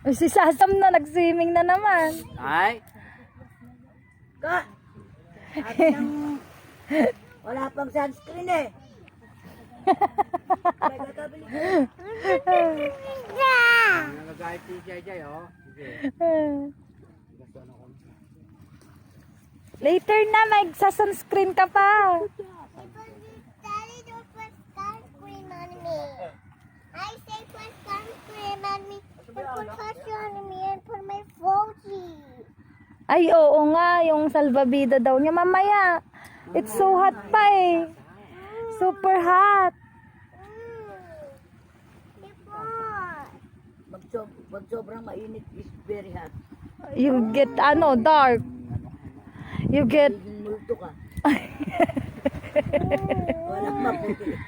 Uy, si Sasam na nag-swimming na naman. Ay, Ka! Sabi ng... Wala pang sunscreen eh. May gagabili ko. Jay Jay, oh. Sige. Later na, may sunscreen ka pa. Sunscreen on me. And put lotion on me and put my Fauci. Ay, oo nga, yung salbabida daw niya. Mamaya, it's so hot pa eh. Super hot. Pag, sob- pag sobrang mainit is very hot. You get, ano, dark. You get, Multo ka. Walang maputi.